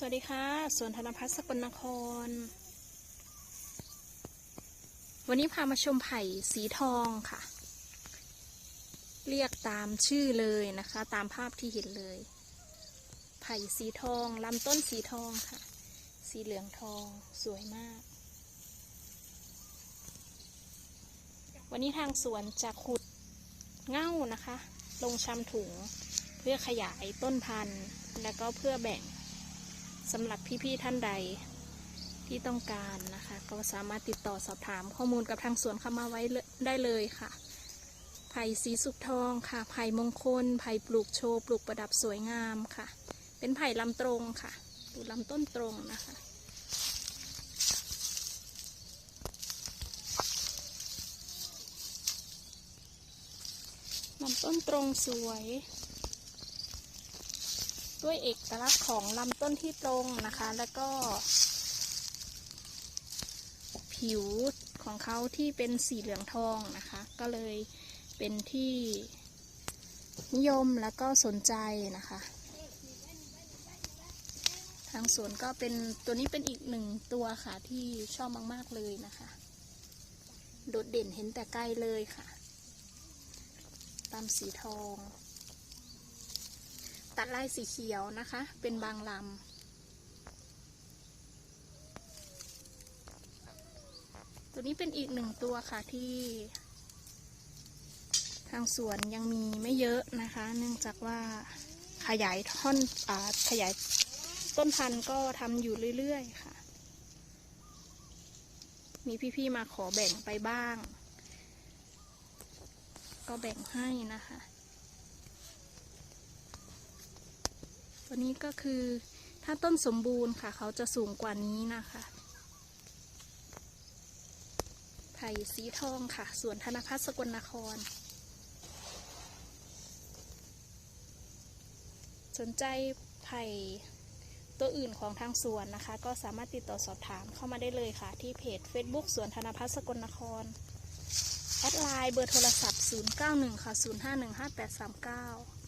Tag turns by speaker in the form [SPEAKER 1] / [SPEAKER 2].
[SPEAKER 1] สวัสดีค่ะ สวนธนพัฒน์สกลนคร วันนี้พามาชมไผ่สีทองค่ะ เรียกตามชื่อเลยนะคะ ตามภาพที่เห็นเลย ไผ่สีทองลำต้นสีทองค่ะ สีเหลืองทองสวยมาก วันนี้ทางสวนจะขุดเง่านะคะ ลงชำถุงเพื่อขยายต้นพันธุ์ แล้วก็เพื่อแบ่ง สำหรับพี่ๆท่านใดที่ต้องการนะคะ ก็สามารถติดต่อสอบถามข้อมูลกับทางสวนเข้ามาไว้ได้เลยค่ะไผ่สีสุกทองค่ะไผ่มงคลไผ่ปลูกโชว์ปลูกประดับสวยงามค่ะ เป็นไผ่ลำตรงค่ะดูลำต้นตรงนะคะลำต้นตรงสวย ด้วยเอกลักษณ์ของลำต้นที่ตรงนะคะ แล้วก็ ผิวของเขาที่เป็นสีเหลืองทองนะคะ ก็เลยเป็นที่นิยมแล้วก็สนใจนะคะ ทางสวนก็เป็นตัวนี้เป็นอีกหนึ่งตัวค่ะที่ชอบมาก ๆ เลยนะคะ โดดเด่นเห็นแต่ใกล้เลยค่ะ ตามสีทอง ตัดลายสีเขียวนะคะ เป็นบางลำตัวนี้เป็นอีกหนึ่งตัวค่ะที่ ทางสวนยังมีไม่เยอะนะคะ เนื่องจากว่าขยายท่อนอขยายต้นพันธุ์ก็ทำอยู่เรื่อยๆค่ะ มีพี่ๆมาขอแบ่งไปบ้าง ก็แบ่งให้นะคะ ตัวนี้ก็คือถ้าต้นสมบูรณ์ค่ะ เขาจะสูงกว่านี้นะคะไผ่สีทองค่ะสวนธนพัฒน์สกลนคร สนใจไผ่ตัวอื่นของทางสวนนะคะ ก็สามารถติดต่อสอบถามเข้ามาได้เลยค่ะ ที่เพจ Facebook สวนธนพัฒน์สกลนคร แอดไลน์เบอร์โทรศัพท์ 091 ค่ะ 0515839